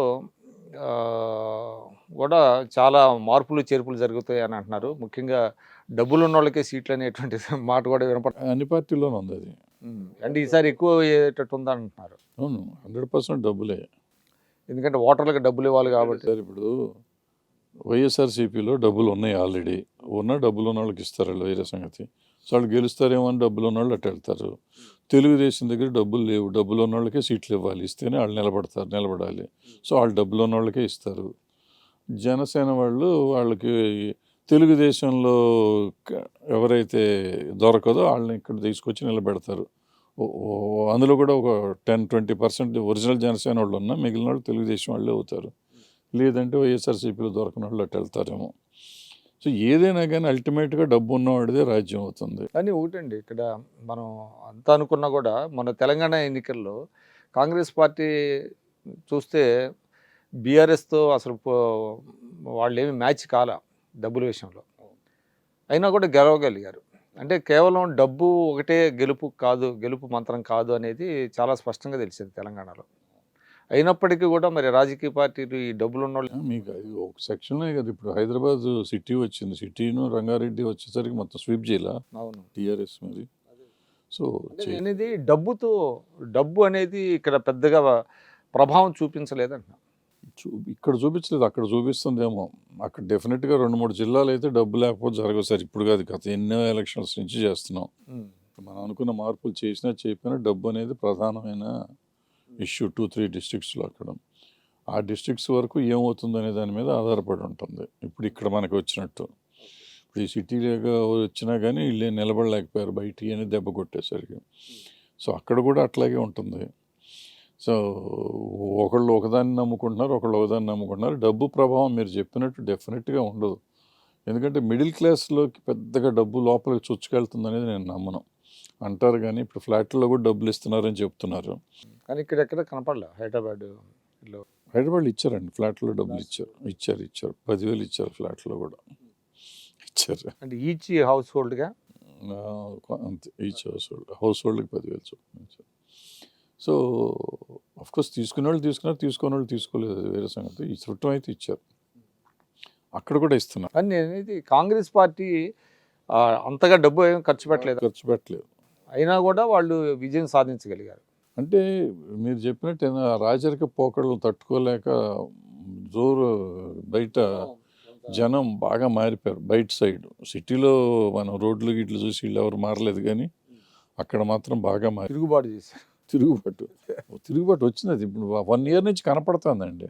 A: కూడా చాలా మార్పులు చేర్పులు జరుగుతాయి అని అంటున్నారు. ముఖ్యంగా డబ్బులు ఉన్న వాళ్ళకే సీట్లు అనేటువంటి మాట కూడా వినపడ
B: అన్ని పార్టీల్లోనూ ఉంది అది.
A: అంటే ఈసారి ఎక్కువ అయ్యేటట్టు ఉందని అంటున్నారు.
B: అవును హండ్రెడ్ పర్సెంట్ డబ్బులే.
A: ఎందుకంటే ఓటర్లకు డబ్బులు ఇవ్వాలి కాబట్టి.
B: సార్ ఇప్పుడు వైఎస్ఆర్సీపీలో డబ్బులు ఉన్నాయి ఆల్రెడీ. ఉన్న డబ్బులు ఉన్న వాళ్ళకి ఇస్తారు వాళ్ళు వేరే సంగతి. సో వాళ్ళు గెలుస్తారేమో అని డబ్బులు ఉన్న వాళ్ళు అట్ట వెళ్తారు. తెలుగుదేశం దగ్గర డబ్బులు లేవు. డబ్బులు ఉన్న వాళ్ళకే సీట్లు ఇవ్వాలి. ఇస్తేనే వాళ్ళు నిలబడతారు నిలబడాలి. సో వాళ్ళు డబ్బులు ఉన్న వాళ్ళకే ఇస్తారు. జనసేన వాళ్ళు వాళ్ళకి తెలుగుదేశంలో ఎవరైతే దొరకదో వాళ్ళని ఇక్కడ తీసుకొచ్చి నిలబెడతారు. అందులో కూడా ఒక ten twenty percent original Janasena వాళ్ళు ఉన్నా మిగిలిన వాళ్ళు తెలుగుదేశం వాళ్ళే అవుతారు. లేదంటే వైఎస్ఆర్సీపీలో దొరకని వాళ్ళు అటు వెళ్తారేమో. సో ఏదైనా కానీ అల్టిమేట్గా డబ్బు ఉన్నవాడిదే రాజ్యం అవుతుంది.
A: కానీ ఒకటండి ఇక్కడ మనం అంత అనుకున్నా కూడా మన తెలంగాణ ఎన్నికల్లో కాంగ్రెస్ పార్టీ చూస్తే బీఆర్ఎస్తో అసలు వాళ్ళు ఏమి మ్యాచ్ కాల డబ్బుల విషయంలో. అయినా కూడా గెలవగలిగారు. అంటే కేవలం డబ్బు ఒకటే గెలుపు కాదు గెలుపు మంత్రం కాదు అనేది చాలా స్పష్టంగా తెలిసింది తెలంగాణలో. అయినప్పటికీ కూడా మరి రాజకీయ పార్టీలు ఈ డబ్బులు ఉన్న వాళ్ళు
B: మీకు ఒక సెక్షన్లో కదా. ఇప్పుడు హైదరాబాద్ సిటీ వచ్చింది. సిటీను రంగారెడ్డి వచ్చేసరికి మొత్తం స్వీప్ చేయాల?
A: అవును.
B: టీఆర్ఎస్ మరి. సో
A: అనేది డబ్బుతో డబ్బు అనేది ఇక్కడ పెద్దగా ప్రభావం చూపించలేదంట
B: ఇక్కడ చూపించలేదు అక్కడ చూపిస్తుందేమో. అక్కడ డెఫినెట్గా రెండు మూడు జిల్లాలు అయితే డబ్బు లేకపోతే జరగవు. సార్ ఇప్పుడు కాదు గత ఎన్నో ఎలక్షన్స్ నుంచి చేస్తున్నాం. మనం అనుకున్న మార్పులు చేసినా చెప్పినా డబ్బు అనేది ప్రధానమైన ఇష్యూ టూ త్రీ డిస్ట్రిక్ట్స్లో అక్కడ. ఆ డిస్ట్రిక్ట్స్ వరకు ఏమవుతుంది అనే దాని మీద ఆధారపడి ఉంటుంది. ఇప్పుడు ఇక్కడ మనకి వచ్చినట్టు. ఇప్పుడు ఈ సిటీలో వచ్చినా కానీ వీళ్ళు నిలబడలేకపోయారు. బయటికి అని దెబ్బ కొట్టేసరికి. సో అక్కడ కూడా అట్లాగే ఉంటుంది. సో ఒకళ్ళు ఒకదాన్ని నమ్ముకుంటున్నారు ఒకళ్ళు ఒకదాన్ని నమ్ముకుంటున్నారు. డబ్బు ప్రభావం మీరు చెప్పినట్టు డెఫినెట్గా ఉండదు. ఎందుకంటే మిడిల్ క్లాస్లోకి పెద్దగా డబ్బు లోపలికి చొచ్చుకెళ్తుంది అనేది నేను నమ్మను. అంటారు కానీ ఇప్పుడు ఫ్లాట్లో కూడా డబ్బులు ఇస్తున్నారని చెప్తున్నారు.
A: కానీ ఇక్కడ ఎక్కడ కనపడలే హైదరాబాద్లో.
B: హైదరాబాద్లో ఇచ్చారండి. ఫ్లాట్లో డబ్బులు ఇచ్చారు. ఇచ్చారు ఇచ్చారు. పదివేలు ఇచ్చారు ఫ్లాట్లో కూడా. ఇచ్చారు.
A: అంటే ఈచ్ హౌస్ హోల్డ్గా
B: అంతే. ఈచ్ హౌస్ హోల్డ్ హౌస్ హోల్డ్కి పదివేలు చొప్పున ఇచ్చారు. సో కోర్స్ తీసుకునే వాళ్ళు తీసుకున్నారు తీసుకునే వాళ్ళు తీసుకోలేదు వేరే సంగతి. ఈ చుట్టం అయితే ఇచ్చారు. అక్కడ కూడా ఇస్తున్నారు.
A: కానీ నేను అనేది కాంగ్రెస్ పార్టీ అంతగా డబ్బు ఏం ఖర్చు పెట్టలేదు.
B: ఖర్చు పెట్టలేదు.
A: అయినా కూడా వాళ్ళు విజయం సాధించగలిగారు.
B: అంటే మీరు చెప్పినట్టు రాజరిక పోకడలు తట్టుకోలేక జోరు బయట జనం బాగా మారిపోయారు. బయట సైడ్. సిటీలో మనం రోడ్లు గిట్లు చూసి వీళ్ళు ఎవరు మారలేదు కానీ అక్కడ మాత్రం బాగా మారి
A: తిరుగుబాటు చేశారు.
B: తిరుగుబాటు. తిరుగుబాటు వచ్చింది అది. ఇప్పుడు వన్ ఇయర్ నుంచి కనపడుతుందండి.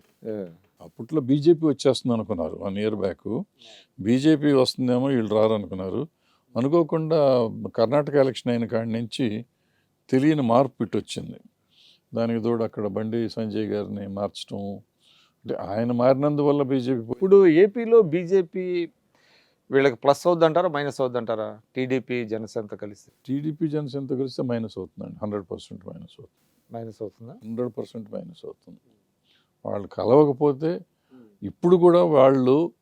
B: అప్పట్లో బీజేపీ వచ్చేస్తుంది అనుకున్నారు. వన్ ఇయర్ బ్యాక్ బీజేపీ వస్తుందేమో వీళ్ళు రారు అనుకున్నారు అనుకోకుండా కర్ణాటక ఎలక్షన్ అయిన కాడి నుంచి తెలియని మార్పు ఇటు వచ్చింది. దానికి తోడు అక్కడ బండి సంజయ్ గారిని మార్చడం అంటే ఆయన మారినందువల్ల బీజేపీ
A: ఇప్పుడు ఏపీలో బీజేపీ వీళ్ళకి ప్లస్ అవుద్దంటారా మైనస్ అవుద్దంటారా? టీడీపీ జనసేనతో కలిసి.
B: టీడీపీ జనసేనతో కలిస్తే మైనస్ అవుతుందండి. హండ్రెడ్ పర్సెంట్ మైనస్ అవుతుంది.
A: మైనస్ అవుతుందా?
B: హండ్రెడ్ పర్సెంట్ మైనస్ అవుతుంది. వాళ్ళు కలవకపోతే ఇప్పుడు కూడా వాళ్ళు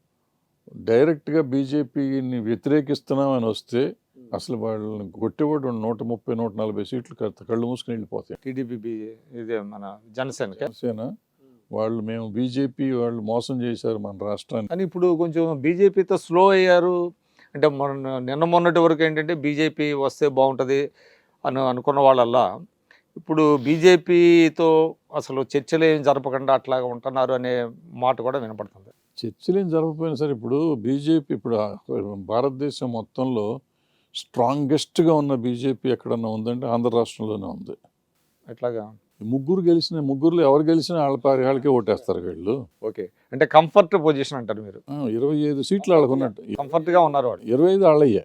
B: డైరెక్ట్గా బీజేపీని వ్యతిరేకిస్తున్నామని వస్తే అసలు వాళ్ళని కొట్టేవాడు నూట ముప్పై నూట నలభై సీట్లు కళ్ళు మూసుకుని వెళ్ళిపోతాయి.
A: టీడీపీ ఇదే మన జనసేనకి.
B: జనసేన వాళ్ళు మేము బీజేపీ వాళ్ళు మోసం చేశారు మన రాష్ట్రాన్ని.
A: కానీ ఇప్పుడు కొంచెం బీజేపీతో స్లో అయ్యారు. అంటే మొన్న నిన్న మొన్నటి వరకు ఏంటంటే బీజేపీ వస్తే బాగుంటుంది అని అనుకున్న వాళ్ళల్లా ఇప్పుడు బీజేపీతో అసలు చర్చలు ఏం జరపకుండా అట్లాగా ఉంటున్నారు అనే మాట కూడా వినపడుతుంది.
B: చర్చలు ఏం జరగకపోయినా సరే ఇప్పుడు బీజేపీ ఇప్పుడు భారతదేశం మొత్తంలో స్ట్రాంగెస్ట్గా ఉన్న బీజేపీ ఎక్కడన్నా ఉందంటే ఆంధ్ర రాష్ట్రంలోనే ఉంది.
A: ఎట్లాగా?
B: ముగ్గురు గెలిచిన ముగ్గురులో ఎవరు గెలిచినా వాళ్ళ పారి వాళ్ళకే ఓటేస్తారు వీళ్ళు.
A: ఓకే. అంటే కంఫర్ట్ పొజిషన్ అంటారు మీరు.
B: ఇరవై ఐదు సీట్లు వాళ్ళకు ఉన్నట్టు.
A: కంఫర్ట్గా ఉన్నారు వాళ్ళు.
B: ఇరవై ఐదు వాళ్ళయ్యే.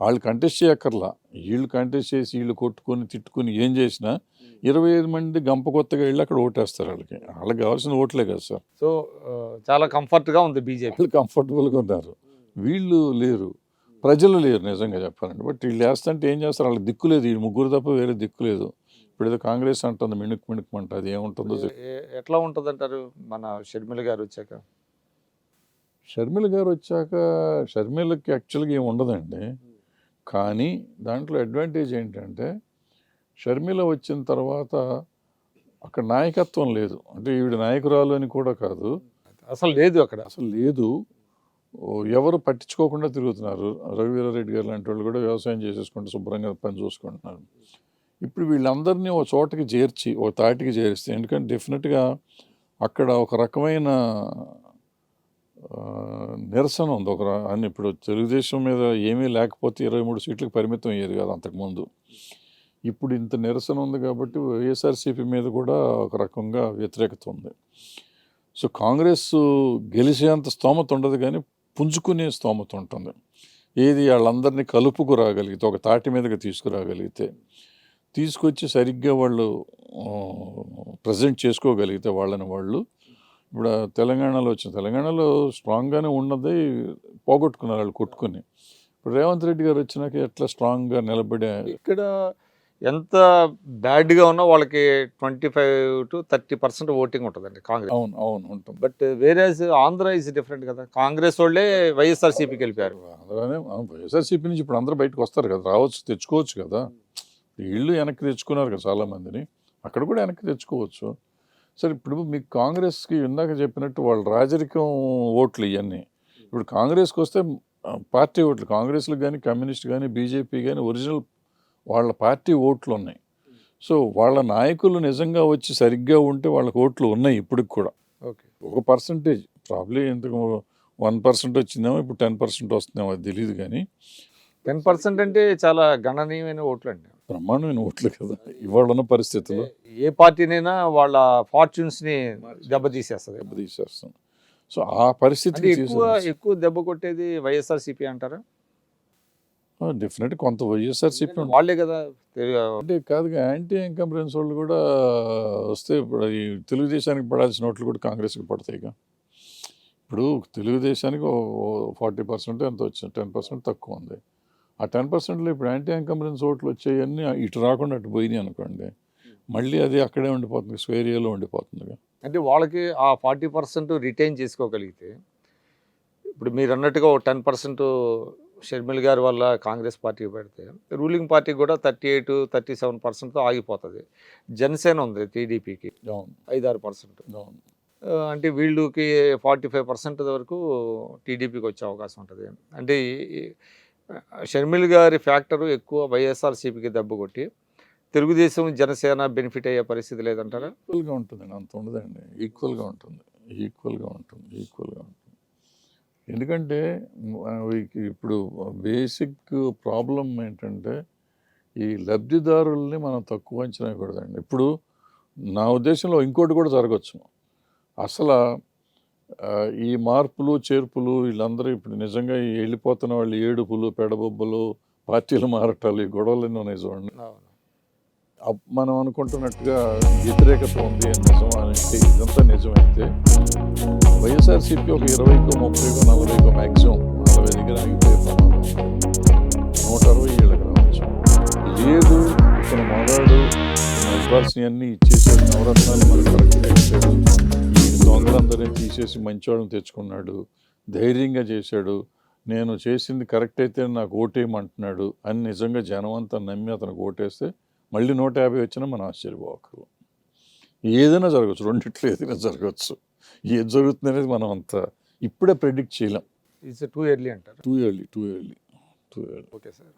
B: వాళ్ళు కంటెస్ట్ చేయక్కర్లా. వీళ్ళు కంటెస్ట్ చేసి వీళ్ళు కొట్టుకొని తిట్టుకొని ఏం చేసినా ఇరవై ఐదు మంది గంప కొత్తగా వెళ్ళి అక్కడ ఓటేస్తారు వాళ్ళకి. వాళ్ళకి కావాల్సిన ఓట్లే కదా సార్.
A: సో చాలా కంఫర్ట్గా ఉంది బీజేపీ
B: వాళ్ళు కంఫర్టబుల్గా ఉన్నారు. వీళ్ళు లేరు. ప్రజలు లేరు నిజంగా చెప్పాలంటే. బట్ వీళ్ళు వేస్తుంటే ఏం చేస్తారు? వాళ్ళకి దిక్కు లేదు. ఈ ముగ్గురు తప్ప వేరే దిక్కు లేదు. ఇప్పుడు ఏదో కాంగ్రెస్ అంటుంది మిణుక్ మిణుక్మంట అది ఏముంటుందో.
A: ఎట్లా ఉంటుంది అంటారు మన షర్మిల గారు వచ్చాక?
B: షర్మిల గారు వచ్చాక షర్మిలకి యాక్చువల్గా ఏమి ఉండదండి. కానీ దాంట్లో అడ్వాంటేజ్ ఏంటంటే షర్మిల వచ్చిన తర్వాత అక్కడ నాయకత్వం లేదు. అంటే ఈవిడ నాయకురాలు అని కూడా కాదు.
A: అసలు లేదు అక్కడ.
B: అసలు లేదు. ఎవరు పట్టించుకోకుండా తిరుగుతున్నారు. రఘువీరారెడ్డి గారు లాంటి వాళ్ళు కూడా వ్యవసాయం చేసేసుకుంటూ శుభ్రంగా పని చూసుకుంటున్నారు. ఇప్పుడు వీళ్ళందరినీ ఒక చోటకి చేర్చి ఒక తాటికి చేరిస్తే ఎందుకంటే డెఫినెట్గా అక్కడ ఒక రకమైన నిరసన ఉంది. ఒక అని ఇప్పుడు తెలుగుదేశం మీద ఏమీ లేకపోతే ఇరవై మూడు సీట్లకు పరిమితం అయ్యేది కాదు అంతకుముందు. ఇప్పుడు ఇంత నిరసన ఉంది కాబట్టి వైఎస్ఆర్సీపీ మీద కూడా ఒక రకంగా వ్యతిరేకత ఉంది. సో కాంగ్రెస్ గెలిచేంత స్తోమత ఉండదు కానీ పుంజుకునే స్తోమత ఉంటుంది. ఏది వాళ్ళందరినీ కలుపుకు రాగలిగితే ఒక తాటి మీదకి తీసుకురాగలిగితే తీసుకొచ్చి సరిగ్గా వాళ్ళు ప్రజెంట్ చేసుకోగలిగితే వాళ్ళని వాళ్ళు. ఇప్పుడు తెలంగాణలో వచ్చిన తెలంగాణలో స్ట్రాంగ్గానే ఉన్నది పోగొట్టుకున్నారు వాళ్ళు కొట్టుకుని. ఇప్పుడు రేవంత్ రెడ్డి గారు వచ్చినాక ఎట్లా స్ట్రాంగ్గా నిలబడే
A: ఇక్కడ ఎంత బ్యాడ్గా ఉన్నా వాళ్ళకి twenty five to thirty percent voting ఉంటుందండి కాంగ్రెస్.
B: అవును అవును ఉంటుంది.
A: బట్ వేరే ఆంధ్ర ఇస్ డిఫరెంట్ కదా. కాంగ్రెస్ వాళ్ళే వైఎస్ఆర్సీపీకి వెళ్ళిపోయారు.
B: వైఎస్ఆర్సీపీ నుంచి ఇప్పుడు అందరూ బయటకు వస్తారు కదా రావచ్చు తెచ్చుకోవచ్చు కదా. వీళ్ళు వెనక్కి తెచ్చుకున్నారు కదా చాలా మందిని అక్కడ కూడా వెనక్కి తెచ్చుకోవచ్చు. సరే ఇప్పుడు మీకు కాంగ్రెస్కి ఇందాక చెప్పినట్టు వాళ్ళు రాజరికం ఓట్లు ఇవన్నీ ఇప్పుడు కాంగ్రెస్కి వస్తే పార్టీ ఓట్లు కాంగ్రెస్లకు కానీ కమ్యూనిస్ట్ కానీ బీజేపీ కానీ ఒరిజినల్ వాళ్ళ పార్టీ ఓట్లు ఉన్నాయి సో వాళ్ళ నాయకులు నిజంగా వచ్చి సరిగ్గా ఉంటే వాళ్ళకి ఓట్లు ఉన్నాయి ఇప్పటికి కూడా.
A: ఓకే.
B: ఒక పర్సంటేజ్ ప్రాబ్లీ ఇంతకు వన్ పర్సెంట్ వచ్చిందేమో ఇప్పుడు టెన్ పర్సెంట్ వస్తుందేమో అది తెలియదు కానీ.
A: టెన్ పర్సెంట్ అంటే చాలా గణనీయమైన ఓట్లు అండి
B: బ్రహ్మాండమైన ఓట్లు కదా. ఇవాళ ఉన్న పరిస్థితుల్లో
A: ఏ పార్టీనైనా వాళ్ళ ఫార్చ్యూన్స్ని దెబ్బతీసేస్తుంది.
B: దెబ్బతీసేస్తాం సో ఆ పరిస్థితి
A: ఎక్కువ ఎక్కువ దెబ్బ కొట్టేది వైఎస్ఆర్సీపీ అంటారా?
B: డెఫినెట్ కొంత వైఎస్ఆర్సీపీ
A: వాళ్ళే కదా
B: అంటే కాదుగా యాంటీ ఇన్కంబరెన్స్ వాళ్ళు కూడా వస్తే ఇప్పుడు ఈ తెలుగుదేశానికి పడాల్సిన ఓట్లు కూడా కాంగ్రెస్కి పడతాయి ఇక ఇప్పుడు తెలుగుదేశానికి ఫార్టీ పర్సెంట్ ఎంత వచ్చింది టెన్ పర్సెంట్ తక్కువ ఉంది. ఆ టెన్ పర్సెంట్లో ఇప్పుడు యాంటీ ఇన్కంబరెన్స్ ఓట్లు వచ్చాయన్నీ ఇటు రాకుండా అటు పోయినాయి అనుకోండి మళ్ళీ అది అక్కడే ఉండిపోతుంది స్వేరియాలో ఉండిపోతుంది.
A: అంటే వాళ్ళకి ఆ ఫార్టీ పర్సెంట్ రిటైన్ చేసుకోగలిగితే ఇప్పుడు మీరు అన్నట్టుగా ఒక టెన్ పర్సెంట్ షర్మిల్ గారి వల్ల కాంగ్రెస్ పార్టీ పెడితే రూలింగ్ పార్టీ కూడా థర్టీ ఎయిట్ థర్టీ సెవెన్ పర్సెంట్తో ఆగిపోతుంది. జనసేన ఉంది టీడీపీకి ఐదారు పర్సెంట్. అంటే వీళ్ళకి ఫార్టీ ఫైవ్ పర్సెంట్ వరకు టీడీపీకి వచ్చే అవకాశం ఉంటుంది. అంటే షర్మిల్ గారి ఫ్యాక్టరు ఎక్కువ వైఎస్ఆర్సీపీకి దెబ్బ కొట్టి తెలుగుదేశం జనసేన బెనిఫిట్ అయ్యే పరిస్థితి లేదంటారా?
B: ఈక్వల్గా ఉంటుందండి అంత ఉండదండి. ఈక్వల్గా ఉంటుంది. ఈక్వల్గా ఉంటుంది. ఈక్వల్గా ఉంటుంది. ఎందుకంటే ఇప్పుడు బేసిక్ ప్రాబ్లం ఏంటంటే ఈ లబ్ధిదారుల్ని మనం తక్కువ అంచనా కూడదండి ఇప్పుడు నా ఉద్దేశంలో ఇంకోటి కూడా జరగచ్చు. అసలు ఈ మార్పులు చేర్పులు వీళ్ళందరూ ఇప్పుడు నిజంగా వెళ్ళిపోతున్న వాళ్ళు ఏడుపులు పెడబొబ్బలు పార్టీలు మారటాలు ఈ గొడవలన్నీ ఉన్నాయి చూడండి. మనం అనుకుంటున్నట్టుగా వ్యతిరేకత ఉంది అని నిజం అంటే ఇదంతా నిజమైతే వైఎస్ఆర్సీపీ ఒక ఇరవైకో ముప్పైకో నలభైకో మ్యాక్సిమం నలభై దగ్గర ఆగిపోయే. నూట అరవై ఏళ్ళకి రావచ్చు. లేదు ఇతను మొగాడు ఇవ్వాల్సినవన్నీ ఇచ్చేసాడు నవరత్నాలు మనకు కరెక్ట్గా ఇచ్చాడు దొంగలందరినీ తీసేసి మంచివాళ్ళని తెచ్చుకున్నాడు. ధైర్యంగా చేశాడు. నేను చేసింది కరెక్ట్ అయితే నాకు ఓటేయమంటున్నాడు అని నిజంగా జనం అంతా నమ్మి అతనికి ఓటేస్తే మళ్ళీ నూట యాభై వచ్చినా మనం ఆశ్చర్యపోకరు ఏదైనా జరగచ్చు రెండిట్లో ఏదైనా జరగచ్చు. ఏది జరుగుతుంది అనేది మనం అంత ఇప్పుడే ప్రెడిక్ట్ చేయలేం.
A: ఇట్స్ టూ ఎర్లీ అంటారు?
B: Too early too early too early
A: okay sir